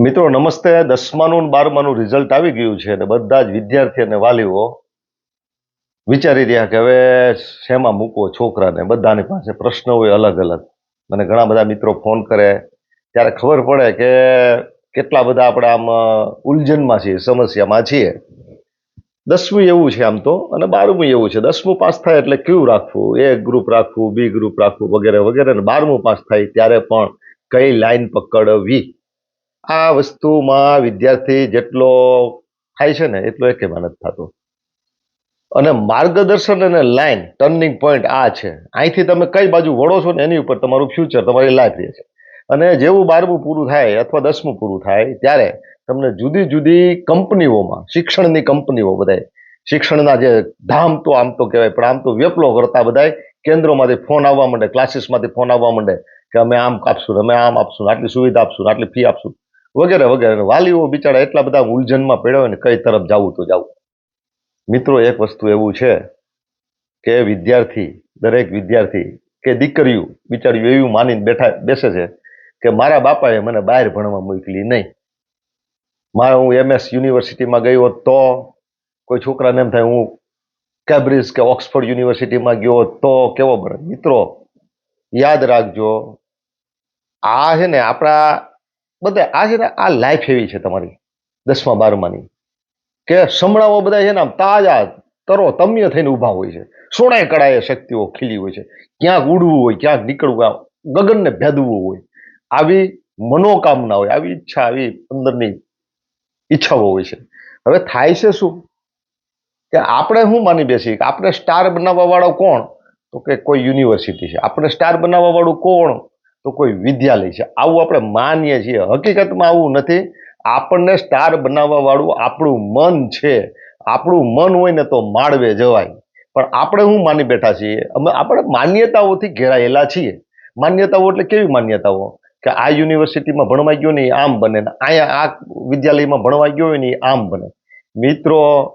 મિત્રો, નમસ્તે. દસમાનું બારમાનું રિઝલ્ટ આવી ગયું છે અને બધા જ વિદ્યાર્થી અને વાલીઓ વિચારી રહ્યા કે હવે શેમાં મૂકવો છોકરાને? બધાની પાસે પ્રશ્ન હોય અલગ અલગ. મને ઘણા બધા મિત્રો ફોન કરે. ત્યારે ખબર પડે કે કેટલા બધા આપણે આમ ઉલઝનમાં છીએ, સમસ્યામાં છીએ. દસમું એવું છે આમ તો, અને બારમું એવું છે. દસમું પાસ થાય એટલે કયું રાખવું? એ ગ્રુપ રાખવું બી ગ્રુપ રાખવું, વગેરે વગેરે. અને બારમું પાસ થાય ત્યારે પણ કઈ લાઈન પકડવી? આ વસ્તુમાં વિદ્યાર્થી જેટલો થાય છે ને, એટલો એકે મહેનત થતો. અને માર્ગદર્શન અને લાઈન, ટર્નિંગ પોઈન્ટ આ છે. અહીંથી તમે કઈ બાજુ વળો છો ને, એની ઉપર તમારું ફ્યુચર, તમારી લાઈફ રહે છે. અને જેવું બારમું પૂરું થાય અથવા દસમું પૂરું થાય, ત્યારે તમને જુદી જુદી કંપનીઓમાં, શિક્ષણની કંપનીઓ બધાય, શિક્ષણના જે ધામ તો આમ તો કહેવાય, પણ આમ તો વેપલો કરતા બધાય, કેન્દ્રોમાંથી ફોન આવવા માંડે, ક્લાસીસમાંથી ફોન આવવા માંડે, કે અમે આમ આપશું અમે આમ આપશું, આટલી સુવિધા આપશું, આટલી ફી આપશું. વગેરે વગેરે. વાલીઓ બિચારા એટલા બધા ઉલઝનમાં પડ્યો ને કઈ તરફ જવું તો જવું. મિત્રો, એક વસ્તુ એવું છે કે વિદ્યાર્થી, દરેક વિદ્યાર્થી કે દીકરીઓ બિચારીઓ એવું માનીને બેઠા, બેસે છે કે મારા બાપાએ મને બહાર ભણવા મોકલી નહીં. મારે હું એમએસ યુનિવર્સિટીમાં ગયો તો, કોઈ છોકરાને એમ થાય હું કેમ્બ્રિજ કે ઓક્સફોર્ડ યુનિવર્સિટીમાં ગયો તો કેવો બને? મિત્રો, યાદ રાખજો, આ છે ને આપણા બધા આ છે ને, આ લાઈફ એવી છે તમારી, દસમા, બારમાની, કે સંભળાવો બધા છે ને આમ તાજા તરો તમ્ય થઈને ઊભા હોય છે. સોળાય કળાએ શક્તિઓ ખીલી હોય છે. ક્યાંક ઉડવું હોય, ક્યાંક નીકળવું ગગનને ભેદવું હોય. આવી મનોકામના હોય, આવી ઈચ્છા, આવી અંદરની ઈચ્છાઓ હોય છે. હવે થાય છે શું? કે આપણે શું માની બેસી કે આપણે સ્ટાર બનાવવા વાળો કોણ? તો કે કોઈ યુનિવર્સિટી છે. આપણે સ્ટાર બનાવવા વાળું કોણ? તો કોઈ વિદ્યાલય છે. આવું આપણે માનીએ છીએ. હકીકતમાં આવું નથી. આપણને સ્ટાર બનાવવાવાળું આપણું મન છે. આપણું મન હોય ને તો માળવે જવાય. પણ આપણે શું માની બેઠા છીએ? અમે આપણે માન્યતાઓથી ઘેરાયેલા છીએ. માન્યતાઓ એટલે કેવી માન્યતાઓ? કે આ યુનિવર્સિટીમાં ભણવા ગયો નહીં આમ બને ને અહીંયા આ વિદ્યાલયમાં ભણવા ગયો હોય નહીં આમ બને. મિત્રો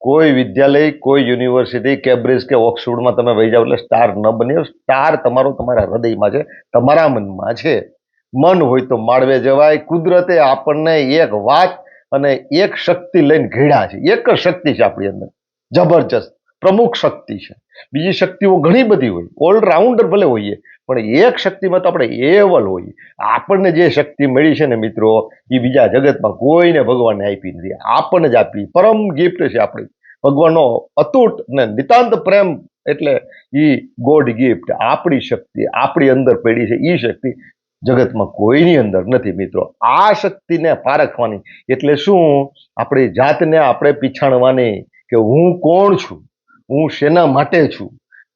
કોઈ વિદ્યાલય, કોઈ યુનિવર્સિટી, કેમ્બ્રિજ કે ઓક્સફોર્ડમાં તમે વહી જાઓ એટલે સ્ટાર ન બને. સ્ટાર તમારો તમારા હૃદયમાં છે, તમારા મનમાં છે. મન હોય તો માળવે જવાય. કુદરતે આપણને એક વાત અને એક શક્તિ લઈને ઘેડા છે. એક જ શક્તિ છે આપણી અંદર. જબરજસ્ત, પ્રમુખ શક્તિ છે. બીજી શક્તિઓ ઘણી બધી હોય. ઓલરાઉન્ડર ભલે હોઈએ પણ એક શક્તિમાં તો આપણે એવલ હોઈએ આપણને જે શક્તિ મળી છે ને મિત્રો, એ બીજા જગતમાં કોઈને ભગવાનને આપી નથી. આપણને જ આપી. પરમ ગિફ્ટ છે આપણી. ભગવાનનો અતૂટ ને નિતાંત પ્રેમ એટલે એ ગોડ ગિફ્ટ આપણી શક્તિ, આપણી અંદર પડી છે એ શક્તિ. જગતમાં કોઈની અંદર નથી મિત્રો. આ શક્તિને પારખવાની એટલે શું? આપણી જાતને આપણે પીછાણવાની કે હું કોણ છું? હું શેના માટે છું?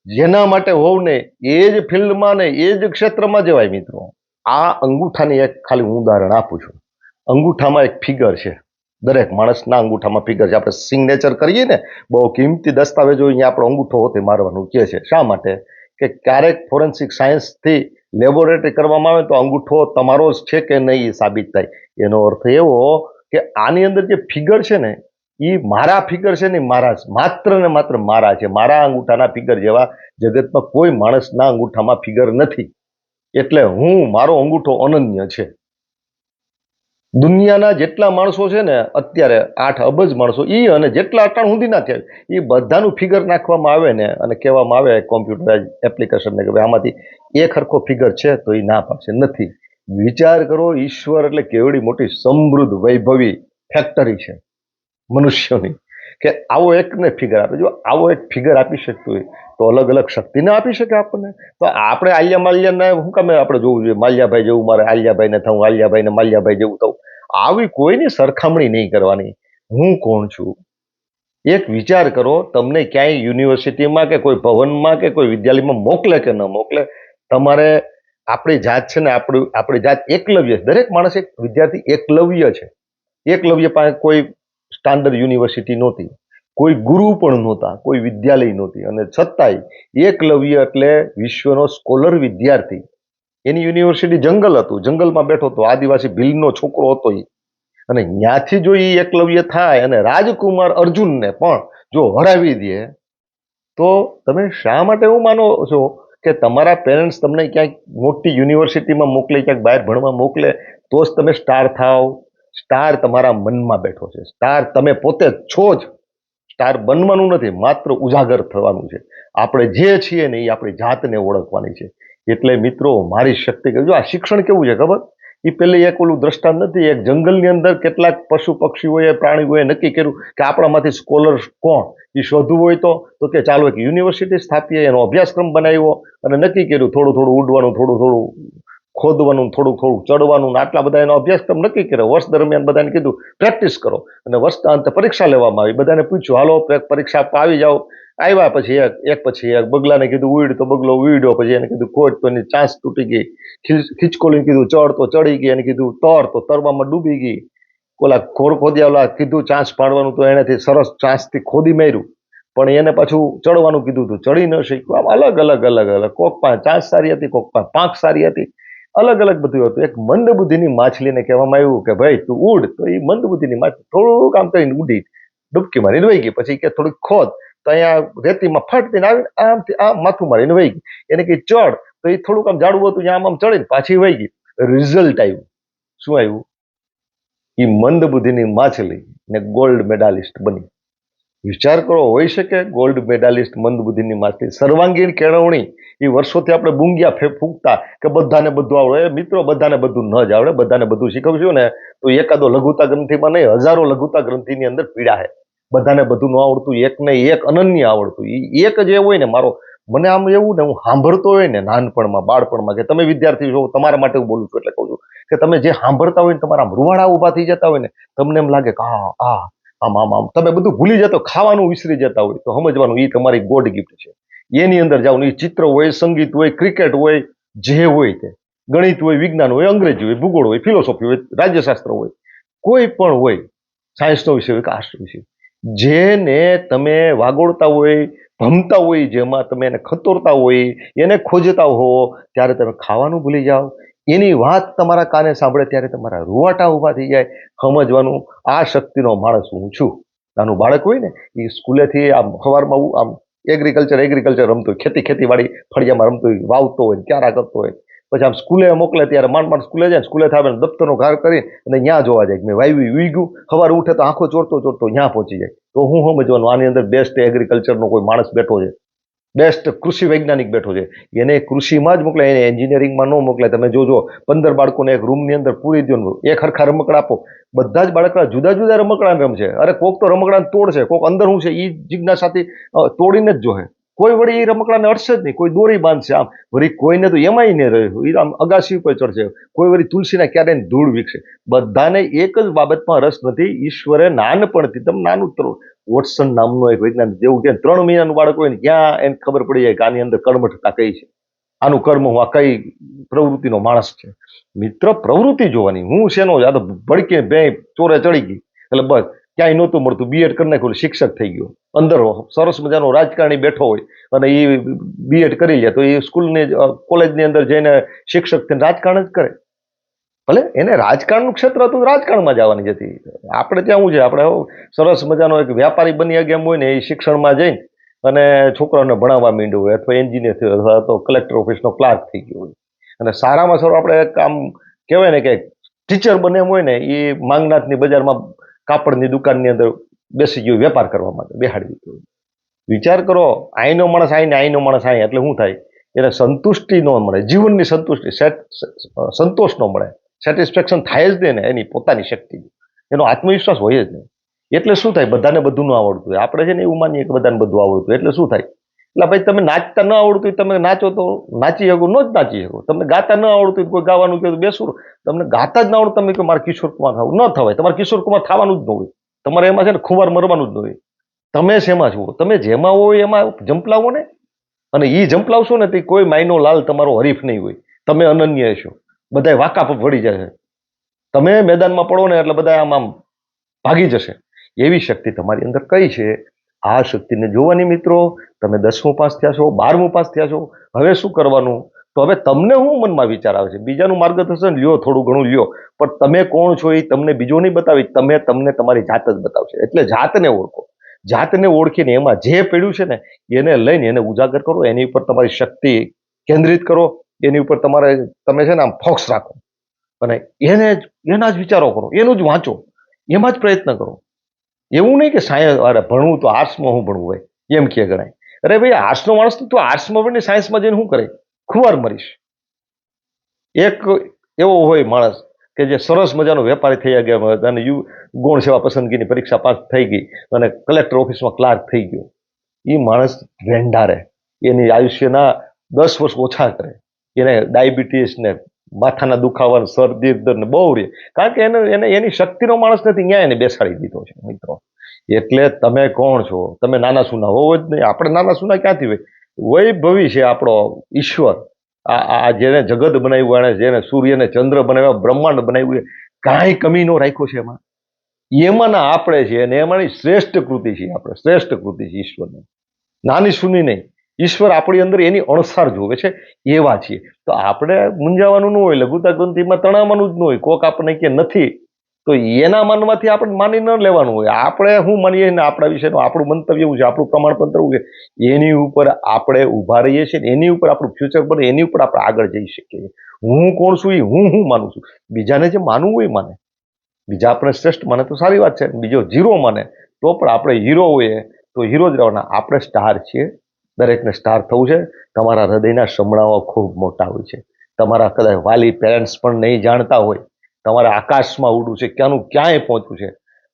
જેના માટે હોઉં ને એ જ ફિલ્ડમાં ને એ જ ક્ષેત્રમાં જવાય મિત્રો. આ અંગૂઠાની એક ખાલી હું ઉદાહરણ આપું છું. અંગૂઠામાં એક ફિગર છે. દરેક માણસના અંગૂઠામાં ફિગર છે. આપણે સિગ્નેચર કરીએ ને, બહુ કિંમતી દસ્તાવેજો અહીંયા આપણો અંગૂઠો હોતે મારવાનું કહે છે. શા માટે? કે ક્યારેક ફોરેન્સિક સાયન્સથી લેબોરેટરી કરવામાં આવે તો અંગૂઠો તમારો જ છે કે નહીં એ સાબિત થાય. એનો અર્થ એવો કે આની અંદર જે ફિગર છે ને એ મારા ફિગર છે ને મારા માત્ર ને માત્ર મારા છે. મારા અંગૂઠાના ફિગર જેવા જગતમાં કોઈ માણસના અંગૂઠામાં ફિગર નથી. એટલે હું, મારો અંગૂઠો અનન્ય છે. દુનિયાના જેટલા માણસો છે ને, અત્યારે આઠ અબજ માણસો એ અને જેટલા અટાણ સુધીના થયા એ બધાનું ફિગર નાખવામાં આવે ને, અને કહેવામાં આવે કોમ્પ્યુટરાઇઝ એપ્લિકેશનને કે આમાંથી એક હરખો ફિગર છે, તો એ ના પાડશે. નથી. વિચાર કરો, ઈશ્વર એટલે કેવડી મોટી સમૃદ્ધ વૈભવી ફેક્ટરી છે. મનુષ્યોની, કે આવો એકને ફિગર આપે. જો આવો એક ફિગર આપી શકતું હોય, તો અલગ અલગ શક્તિને આપી શકે આપણને. તો આપણે આલિયા માલ્યાને શું કામે આપણે જોવું જોઈએ, માલ્યાભાઈ જેવું મારે, આલિયાભાઈને થવું, આલિયાભાઈને માલ્યાભાઈ જેવું થવું. આવી કોઈની સરખામણી નહીં કરવાની. હું કોણ છું? એક વિચાર કરો, તમને ક્યાંય યુનિવર્સિટીમાં કે કોઈ ભવનમાં કે કોઈ વિદ્યાલયમાં મોકલે કે ન મોકલે, તમારે આપણી જાત છે ને, આપણું, આપણી જાત એકલવ્ય છે. દરેક માણસ એક વિદ્યાર્થી એકલવ્ય છે. એકલવ્ય પાસે કોઈ સ્ટાન્ડર્ડ યુનિવર્સિટી નહોતી. કોઈ ગુરુ પણ નહોતા, કોઈ વિદ્યાલય નહોતી. અને છતાંય એકલવ્ય એટલે વિશ્વનો સ્કોલર વિદ્યાર્થી. એની યુનિવર્સિટી જંગલ હતું. જંગલમાં બેઠો હતો. આદિવાસી ભીલનો છોકરો હતો એ અને ત્યાંથી જો એ એકલવ્ય થાય અને રાજકુમાર અર્જુનને પણ જો હરાવી દે, તો તમે શા માટે એવું માનો છો કે તમારા પેરેન્ટ્સ તમને ક્યાંક મોટી યુનિવર્સિટીમાં મોકલે, ક્યાંક બહાર ભણવા મોકલે, તો જ તમે સ્ટાર થાવ? સ્ટાર તમારા મનમાં બેઠો છે. સ્ટાર તમે પોતે છો જ. સ્ટાર બનવાનું નથી, માત્ર ઉજાગર થવાનું છે. આપણે જે છીએ ને એ આપણી જાતને ઓળખવાની છે. એટલે મિત્રો, મારી શક્તિ જો આ શિક્ષણ કેવું છે ખબર? એ પેલી એક ઓલું દ્રષ્ટાંત નથી, એક જંગલની અંદર કેટલાક પશુ પક્ષીઓએ, પ્રાણીઓએ નક્કી કર્યું કે આપણામાંથી સ્કોલર કોણ? એ શોધવું હોય તો તો કે ચાલો એક યુનિવર્સિટી સ્થાપીએ, એનો અભ્યાસક્રમ બનાવ્યો અને નક્કી કર્યું થોડું થોડું ઉડવાનું, થોડું થોડું ખોદવાનું, થોડું થોડું ચડવાનું આટલા બધા એનો અભ્યાસક્રમ નક્કી કર્યો. વર્ષ દરમિયાન બધાને કીધું પ્રેક્ટિસ કરો. અને વર્ષના અંતે પરીક્ષા લેવામાં આવી. બધાને પૂછ્યું, હાલો પરીક્ષા આવી જાઓ. આવ્યા પછી એક એક પછી એક બગલાને કીધું ઉડ તો બગલો ઉડ્યો પછી એને કીધું, ખોટ તો એની ચાંસ તૂટી ગઈ. ખીચકોલીને કીધું, ચડ તો ચડી ગઈ. એને કીધું, તર તો તરવામાં ડૂબી ગઈ. ઓલા ખોર ખોદ્યા કીધું ચાંસ પાડવાનું તો એનેથી સરસ ચાંસથી ખોદી માર્યું. પણ એને પાછું ચડવાનું કીધું હતું. ચડી ન શક્યું. આમ અલગ અલગ અલગ અલગ. કોક પાંચ ચાંસ સારી હતી, કોક પાંચ પાંખ સારી હતી. અલગ અલગ બધું હતું. એક મંદ બુદ્ધિની માછલીને કહેવામાં આવ્યું કે ભાઈ તું ઉડ તો એ મંદ બુદ્ધિની માછલી થોડું કામ કરીને ઉડી ડૂબકી મારીને વહી ગઈ. પછી કે થોડીક ખોદ. તો અહીંયા રેતીમાં ફાટતીને આવીને આવી આમથી આમ માથું મારીને વહી ગઈ. એને કે ચડ. તો એ થોડુંક આમ જાડવું હતું. આમ આમ ચડીને પાછી વહી ગઈ. રિઝલ્ટ આવ્યું. શું આવ્યું? એ મંદ બુદ્ધિની માછલી ને ગોલ્ડ મેડાલિસ્ટ બની. વિચાર કરો હોઈ શકે ગોલ્ડ મેડાલિસ્ટ મંદ બુદ્ધિની માછલી. સર્વાંગીણ કેળવણી. એ વર્ષોથી આપણે બુંગિયા ફે, ફૂંકતા કે બધાને બધું આવડે. એ મિત્રો, બધાને બધું ન જ આવડે, બધાને બધું શીખવશું ને, તો એકાદો લઘુતા ગ્રંથિમાં નહીં, હજારો લઘુતા ગ્રંથિની અંદર પીડા છે. બધાને બધું ન આવડતું, એક ને એક અનન્ય આવડતું. એ એક જ એ હોય ને, મારો, મને આમ એવું ને, હું સાંભળતો હોય ને, નાનપણમાં, બાળપણમાં, કે તમે વિદ્યાર્થી છો તમારા માટે હું બોલું છું એટલે કહું છું કે તમે જે સાંભળતા હોય ને, તમારા રૂવાડા ઊભા થઈ જતા હોય ને, તમને એમ લાગે કે હા આ, આમ આમ આમ. તમે બધું ભૂલી જતો, ખાવાનું વિસરી જતા હોય, તો સમજવાનું એ તમારી ગોડ ગિફ્ટ છે. એની અંદર જાઓ એ ચિત્ર હોય, સંગીત હોય, ક્રિકેટ હોય, જે હોય તે. ગણિત હોય, વિજ્ઞાન હોય, અંગ્રેજી હોય, ભૂગોળ હોય ફિલોસોફી હોય, રાજ્યશાસ્ત્ર હોય, કોઈ પણ હોય સાયન્સનો વિષય હોય કે આર્ટ્સનો વિષય જેને તમે વાગોળતા હોય, ભમતા હોય, જેમાં તમે એને ખતોરતા હોય, એને ખોજતા હો, ત્યારે તમે ખાવાનું ભૂલી જાઓ. એની વાત તમારા કાને સાંભળે ત્યારે તમારા રૂવાટા ઊભા થઈ જાય. સમજવાનું, આ શક્તિનો માણસ હું છું. નાનું બાળક હોય ને એ સ્કૂલેથી આમ સવારમાં આમ એગ્રીકલ્ચર એગ્રીકલ્ચર રમતો હોય. ખેતી, ખેતીવાડી ફળિયામાં રમતો હોય, વાવતો હોય, ક્યારા કરતો હોય. પછી આમ સ્કૂલે મોકલે ત્યારે માંડ માંડ સ્કૂલે જાય, સ્કૂલે થાય દફતરનો ઘાર કરી અને ત્યાં જોવા જાય મેં મેં વાવ્યું વીગ્યું સવારે ઉઠે તો આંખો ચોરતો ચોરતો ત્યાં પહોંચી જાય. તો હું સમજવાનું, આની અંદર બેસ્ટ એગ્રીકલ્ચરનો કોઈ માણસ બેઠો છે. બેસ્ટ કૃષિ વૈજ્ઞાનિક બેઠો છે. એને કૃષિમાં જ મોકલે એને એન્જિનિયરિંગમાં ન મોકલે તમે જોજો, પંદર બાળકોને એક રૂમની અંદર પૂરી દો એક હરખા રમકડા આપો. બધા જ બાળકડા જુદા જુદા રમકડા રમશે અરે કોક તો રમકડાને તોડશે, કોક અંદર હું છે એ જિજ્ઞાસાથી તોડીને જ જોહે. કોઈ વળી એ રમકડાને અડશે જ નહીં. કોઈ દોરી બાંધશે આમ. વળી કોઈને તો એમાંય નહીં રહ્યું. એ આમ અગાસી ઉપર ચડશે. કોઈ વળી તુલસીના ક્યારે ધૂળ વીકશે. બધાને એક જ બાબતમાં રસ નથી. ઈશ્વરે નાનપણથી, તમે નાનું તરો વોટસન નામનો એક વૈજ્ઞાનિક જેવું કે ત્રણ મહિનાનું બાળક હોય ને, ક્યાં એને ખબર પડી જાય કે આની અંદર કર્મઠતા કઈ છે? આનું કર્મ હું આ કઈ પ્રવૃત્તિનો માણસ છે? મિત્ર, પ્રવૃત્તિ જોવાની. હું શેનો આ તો ભડકે બે ચોરે ચડી ગઈ. એટલે બસ. ક્યાંય નહોતું મળતું. બીએડ કરી નાખ્યું, શિક્ષક થઈ ગયો. અંદર સરસ મજાનો રાજકારણી બેઠો હોય અને એ બીએડ કરી લે, તો એ સ્કૂલની કોલેજની અંદર જઈને શિક્ષક થઈને રાજકારણ જ કરે. ભલે એને રાજકારણનું ક્ષેત્ર હતું રાજકારણમાં જવાની જતી આપણે ત્યાં શું છે, આપણે સરસ મજાનો એક વ્યાપારી બની ગયા એમ હોય ને એ શિક્ષણમાં જઈને અને છોકરાઓને ભણાવવા માંડ્યું હોય અથવા એન્જિનિયર થયો અથવા તો કલેક્ટર ઓફિસનો ક્લાર્ક થઈ ગયો હોય. અને સારામાં સારું આપણે એક આમ કહેવાય ને કે ટીચર બને એમ હોય ને એ માંગનાથની બજારમાં કાપડની દુકાનની અંદર બેસી ગયો વેપાર કરવા માટે બેહાડી દીધો વિચાર કરો, આઈનો માણસ આઈને આઈનો માણસ આઈ એટલે શું થાય? એને સંતુષ્ટિ ન મળે, જીવનની સંતુષ્ટિ સંતોષ ન મળે. સેટિસ્ફેક્શન થાય જ નહીં ને, એની પોતાની શક્તિ. એનો આત્મવિશ્વાસ હોય જ નહીં. એટલે શું થાય? બધાને બધું ન આવડતું હોય. આપણે છે ને એવું માનીએ કે બધાને બધું આવડતું એટલે શું થાય? એટલે ભાઈ તમે નાચતા ન આવડતું હોય, તમે નાચો તો નાચી શકો, ન જ નાચી શકો. તમને ગાતા ન આવડતું કોઈ ગાવાનું કહે તો બેસું. તમને ગાતા જ ન આવડતું તમે કે મારે કિશોર કુમાર થવું. ન થવાય. તમારે કિશોર કુમાર થવાનું જ ન હોય. તમારે એમાં છે ને ખુમાર મરવાનું જ ન હોય. તમે શેમાં છો? તમે જેમાં હોય એમાં જંપલાવો ને. અને એ જંપલાવશો ને તે કોઈ માયનો લાલ તમારો હરીફ નહીં હોય. તમે અનન્ય છો. બધા વાકા પર પડી જશે તમે મેદાનમાં પડો ને એટલે બધા આમ આમ ભાગી જશે. એવી શક્તિ તમારી અંદર કઈ છે? આ શક્તિને જોવાની મિત્રો, તમે દસમું પાસ થયા છો, બારમું પાસ થયા છો, હવે શું કરવાનું? તો હવે તમને હું મનમાં વિચાર આવે છે. બીજાનું માર્ગદર્શન લ્યો, થોડું ઘણું લ્યો. પણ તમે કોણ છો એ તમને બીજો નહીં બતાવી, તમે તમને તમારી જાત જ બતાવશે. એટલે જાતને ઓળખો. જાતને ઓળખીને એમાં જે પડ્યું છે ને, એને લઈને એને ઉજાગર કરો. એની ઉપર તમારી શક્તિ કેન્દ્રિત કરો. એની ઉપર તમારે, તમે છે ને આમ ફોક્સ રાખો. અને એને એના જ વિચારો કરો. એનું જ વાંચો. એમાં જ પ્રયત્ન કરો. એવું નહીં કે સાયન્સ, અરે ભણવું તો આર્ટ્સમાં હું ભણવું હોય, એમ કે ગણાય. અરે ભાઈ, આર્ટ્સનો માણસ તો આર્ટ્સમાં ભણીને સાયન્સમાં જઈને શું કરે? ખુવાર મરીશ. એક એવો હોય માણસ કે જે સરસ મજાનો વેપારી થઈ ગયા અને યુ, ગુણ સેવા પસંદગીની પરીક્ષા પાસ થઈ ગઈ, અને કલેક્ટર ઓફિસમાં ક્લાર્ક થઈ ગયો. એ માણસ વેંઢારે એની આયુષ્યના દસ વર્ષ ઓછા કરે. એને ડાયાબિટીસ ને માથાના દુખાવા શરદી ને બહુ રહે કારણ કે એને એને, એની શક્તિનો માણસ નથી ત્યાં એને બેસાડી દીધો છે, મિત્રો. એટલે તમે કોણ છો? તમે નાના સુના હોવો જ નહીં. આપણે નાના સુના ક્યાંથી હોય? વૈભવી છે આપણો ઈશ્વર. આ આ જેને જગત બનાવ્યું એને જેને સૂર્યને ચંદ્ર બનાવ્યા, બ્રહ્માંડ બનાવ્યું, એ કાંઈ કમી નો રાખ્યો છે એમાં. એમાંના આપણે છે, અને એમાંની શ્રેષ્ઠ કૃતિ છે આપણે. શ્રેષ્ઠ કૃતિ છે ઈશ્વરની. નાની સુની નહીં. ઈશ્વર આપણી અંદર એની અણસાર જોવે છે, એવા છીએ. તો આપણે મૂંઝાવાનું ન હોય લઘુતા ગ્રંથિમાં તણાવવાનું જ ન હોય, કોક આપણને કે નથી, તો એના મનમાંથી આપણે માની ન લેવાનું હોય. આપણે શું માનીએ ને આપણા વિશેનું? આપણું મંતવ્ય એવું છે, આપણું પ્રમાણપત્ર એવું છે. એની ઉપર આપણે ઊભા રહીએ છીએ એની ઉપર આપણું ફ્યુચર બને, એની ઉપર આપણે આગળ જઈ શકીએ હું કોણ છું એ હું હું માનું છું? બીજાને જે માનવું હોય માને. બીજા આપણે શ્રેષ્ઠ માને તો સારી વાત છે, બીજો ઝીરો માને, તો પણ આપણે હીરો હોઈએ. તો હીરો જ રહેવાના. આપણે સ્ટાર છીએ. દરેકને સ્ટાર થવું છે. તમારા હૃદયના સમણાઓ ખૂબ મોટા હોય છે. તમારા કદાચ વાલી પેરેન્ટ્સ પણ નહીં જાણતા હોય. તમારે આકાશમાં ઉડવું છે. ક્યાંનું ક્યાંય પહોંચવું છે.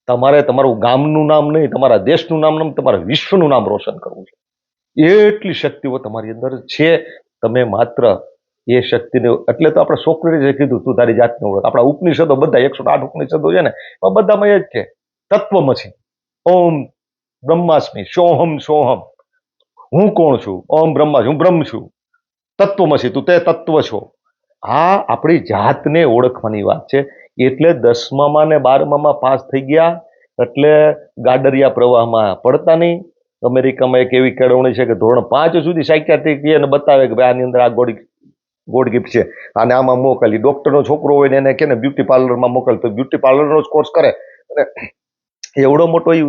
તમારે તમારું ગામનું નામ નહીં, તમારા દેશનું નામ નહીં, તમારા વિશ્વનું નામ રોશન કરવું છે. એટલી શક્તિઓ તમારી અંદર છે. તમે માત્ર એ શક્તિને, એટલે તો આપણે સોક્રેટીસે કીધું, તું તારી જાતને ઓળખ. આપણા ઉપનિષદો બધા એકસો આઠ ઉપનિષદો છે ને, એમાં બધામાં એ જ છે. તત્વમસી ઓમ બ્રહ્માસ્મી, સોહમ સોહમ. હું કોણ છું? ઓમ બ્રહ્મા હું બ્રહ્મ છું. તત્વમસી તું તે તત્વ છો આ આપણી જાતને ઓળખવાની વાત છે. એટલે દસમામાં ને બારમામાં પાસ થઈ ગયા, એટલે ગાડરિયા પ્રવાહમાં પડતા નહીં. અમેરિકામાં એક એવી કેળવણી છે કે ધોરણ પાંચ સુધી સાયકિયાટ્રિક એને બતાવે કે ભાઈ આની અંદર આ ગોળી ગોડ ગિફ્ટ છે. અને આમાં મોકલી. ડોક્ટરનો છોકરો હોય ને એને કે ને બ્યુટી પાર્લરમાં મોકલ. તો બ્યુટી પાર્લરનો જ કોર્સ કરે. અને એવડો મોટો એ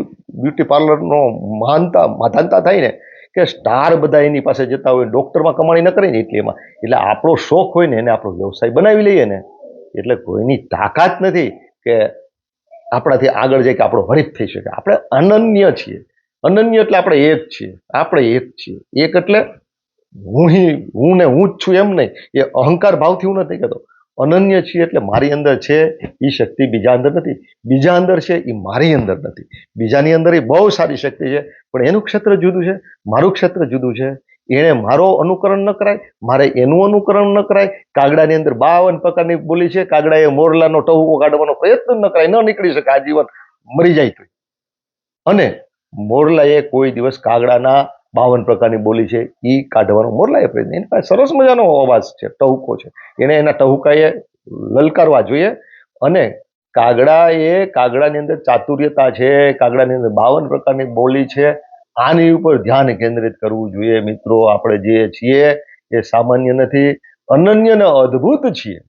બ્યુટી પાર્લરનો મહાનતા માધાનતા થાય ને કે સ્ટાર બધા એની પાસે જતા હોય, ડોક્ટરમાં કમાણી ન કરે ને એટલે એમાં. એટલે આપણો શોખ હોય ને એને આપણો વ્યવસાય બનાવી લઈએ ને. એટલે કોઈની તાકાત નથી કે આપણાથી આગળ જાય કે આપણો હરીફ થઈ શકે. આપણે અનન્ય છીએ. અનન્ય એટલે આપણે એક છીએ. આપણે એક છીએ. એક એટલે હું હું ને હું જ છું એમ નહીં. એ અહંકાર ભાવથી હું નથી કહેતો. અનન્ય છીએ એટલે મારી અંદર છે એ શક્તિ બીજા અંદર નથી. બીજા અંદર છે એ મારી અંદર નથી. બીજાની અંદર એ બહુ સારી શક્તિ છે, પણ એનું ક્ષેત્ર જુદું છે, મારું ક્ષેત્ર જુદું છે. એણે મારો અનુકરણ ન કરાય, મારે એનું અનુકરણ ન કરાય. કાગડાની અંદર બાવન પ્રકારની બોલી છે, કાગડાએ મોરલાનો ટહુકો કાઢવાનો પ્રયત્ન ન કરાય, ન નીકળી શકે, આજીવન મરી જાય તો અને મોરલાએ કોઈ દિવસ કાગડાના બાવન પ્રકારની બોલી છે એ કાઢવાનો મોરલાએ પ્રયત્ન. એની પાસે સરસ મજાનો અવાજ છે, ટહુકો છે. એને એના ટહુકાએ લલકારવા જોઈએ અને કાગડા એ કાગડાની અંદર ચાતુર્યતા છે, કાગડાની અંદર બાવન પ્રકારની બોલી છે, આની ઉપર ધ્યાન કેન્દ્રિત કરવું જોઈએ મિત્રો. આપણે જે છીએ એ સામાન્ય નથી, અનન્ય ને અદ્ભુત છીએ.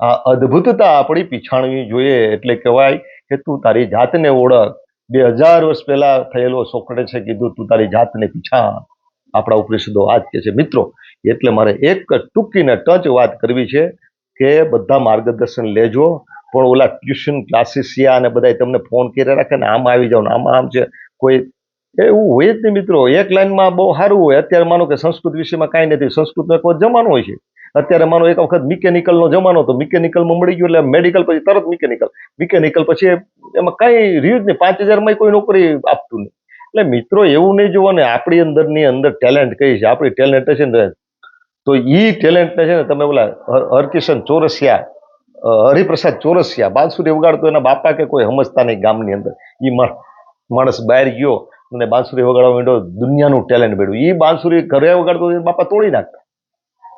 આ અદ્ભુતતા આપણી પીછાણવી જોઈએ. એટલે કહેવાય કે તું તારી જાતને ઓળખ બે હજાર વર્ષ પહેલા થયેલો સોક્રેટસે કીધું, તું તારી જાતને પીછા આપણા ઉપનિષદો વાત કે છે, મિત્રો, એટલે મારે એક ટૂંકીને ટચ વાત કરવી છે કે બધા માર્ગદર્શન લેજો, પણ ઓલા ટ્યુશન ક્લાસીસિયા અને બધા તમને ફોન કરી રાખે ને આમાં આવી જાઓ ને આમાં, આમ છે. કોઈ એવું હોય જ નહીં, મિત્રો. એક લાઈનમાં બહુ સારું હોય. અત્યારે માનો કે સંસ્કૃત વિષયમાં કાંઈ નથી. સંસ્કૃતનો એક વખત જમાનો હોય છે. અત્યારે માનો એક વખત મિકેનિકલનો જમાનો તો મિકેનિકલમાં મળી ગયો એટલે મેડિકલ પછી તરત મિકેનિકલ મિકેનિકલ પછી એમાં કાંઈ રહ્યું જ નહીં પાંચ હજારમાં કોઈ નોકરી આપતું નહીં. એટલે મિત્રો એવું નહીં જોવો ને આપણી અંદરની અંદર ટેલેન્ટ કઈ છે? આપણી ટેલેન્ટ છે ને તો એ ટેલેન્ટને છે ને તમે બોલા હરકિશન ચોરસિયા હરિપ્રસાદ ચોરસિયા, બાંસુરી વગાડતો એના બાપા કે કોઈ સમજતા નહીં ગામની અંદર. એ માણસ બહાર ગયો અને બાંસુરી વગાડવા માંડ્યો, દુનિયાનું ટેલેન્ટ મેળવ્યું. એ બાંસુરી ઘરે વગાડતો બાપા તોડી નાખતા.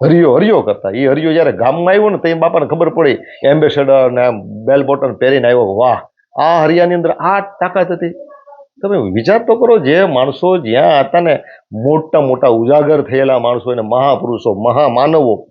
હરિયો હરિયો કરતા. એ હરિયો જ્યારે ગામમાં આવ્યો ને તો એ બાપાને ખબર પડી એમ્બેસેડર ને બેલ બોટન પહેરીને આવ્યો. વાહ! આ હરિયાની અંદર આ તાકાત હતી. તમે વિચાર તો કરો, જે માણસો જ્યાં હતા ને, મોટા મોટા ઉજાગર થયેલા માણસો એને મહાપુરુષો, મહામાનવો,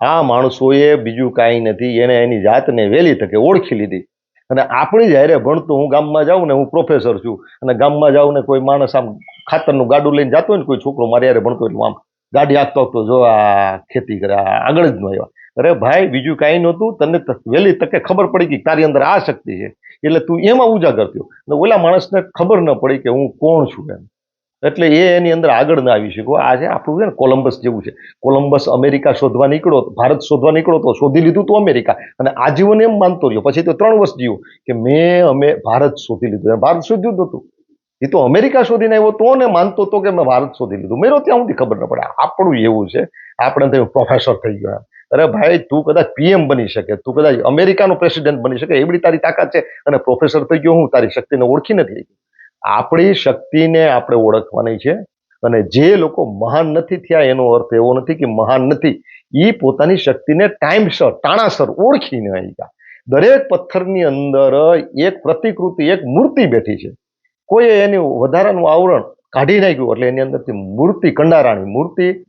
આ માણસોએ બીજું કાંઈ નથી, એને એની જાતને વહેલી તકે ઓળખી લીધી. અને આપણી જ્યારે ભણતું હું ગામમાં જાઉં ને, હું પ્રોફેસર છું, અને ગામમાં જાઉં ને કોઈ માણસ આમ ખાતરનું ગાડું લઈને જતો હોય ને, કોઈ છોકરો મારે યારે ભણતો એટલે આમ ગાડી હાંકતો હાંકતો જો આ ખેતી કરે આગળ જ ન આવ્યા. અરે ભાઈ, બીજું કાંઈ નહોતું, તને વહેલી તકે ખબર પડી કે તારી અંદર આ શક્તિ છે. એટલે તું એમાં ઉજાગર થયો. ને ઓલા માણસને ખબર ન પડી કે હું કોણ છું એમ. એટલે એ એની અંદર આગળ ના આવી શક્યો. આ છે આપણું છે ને કોલંબસ જેવું છે. કોલંબસ અમેરિકા શોધવા નીકળ્યો ભારત શોધવા નીકળ્યો તો, શોધી લીધું તો અમેરિકા. અને આજીવન એમ માનતો રહ્યો. પછી તો ત્રણ વર્ષ જીવ્યો કે મેં અમે ભારત શોધી લીધું. ભારત શોધ્યું જ નહોતું. એ તો અમેરિકા શોધીને આવ્યો તો ને માનતો તો કે મેં ભારત શોધી લીધું. મેરો ત્યાં સુધી ખબર ન પડે. આપણું એવું છે. આપણે તો પ્રોફેસર થઈ ગયો અરે ભાઈ, તું કદાચ પીએમ બની શકે. તું કદાચ અમેરિકાનો પ્રેસિડેન્ટ બની શકે. એવડી તારી તાકાત છે. અને પ્રોફેસર થઈ ગયો હું. તારી શક્તિને ઓળખી નથી આપણી શક્તિને આપણે ઓળખવાની છે. અને જે લોકો મહાન નથી થયા, એનો અર્થ એવો નથી કે મહાન નથી. એ પોતાની શક્તિને ટાઈમસર ટાણાસર ઓળખીને આવી ગયા. દરેક પથ્થરની અંદર એક પ્રતિકૃતિ, એક મૂર્તિ બેઠી છે. કોઈએ એની વધારાનું આવરણ કાઢી નાખ્યું એટલે એની અંદરથી મૂર્તિ કંડારાણી, મૂર્તિ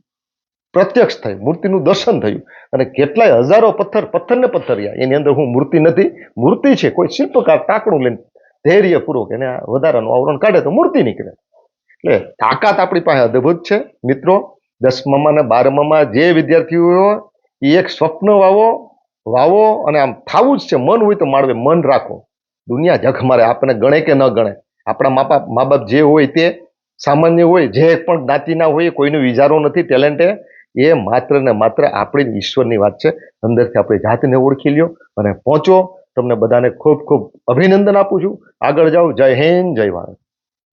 પ્રત્યક્ષ થઈ, મૂર્તિનું દર્શન થયું. અને કેટલાય હજારો પથ્થર, પથ્થરને પથ્થરિયા એની અંદર હું મૂર્તિ નથી. મૂર્તિ છે, કોઈ શિલ્પકાર ટાંકણું લઈને ધૈર્યપૂર્વક એને વધારાનું આવરણ કાઢે તો મૂર્તિ નીકળે. એટલે તાકાત આપણી પાસે અદ્ભુત છે. મિત્રો, દસમામાં ને બારમામાં જે વિદ્યાર્થીઓ એ એક સ્વપ્ન વાવો વાવો અને આમ થાવું જ છે. મન હોય તો માળવે, મન રાખો. દુનિયા જખ મારે આપણને ગણે કે ન ગણે. આપણા મા બાપ મા બાપ જે હોય તે સામાન્ય હોય, જે પણ જ્ઞાતિના હોય, કોઈનો વિચારો નથી, ટેલેન્ટે એ માત્ર ને માત્ર આપણી ઈશ્વરની વાત છે. અંદરથી આપણી જાતને ઓળખી લ્યો અને પહોંચો. તમને બધાને ખૂબ ખૂબ અભિનંદન આપું છું. આગળ જાઓ. જય હિન્દ, જય ભારત.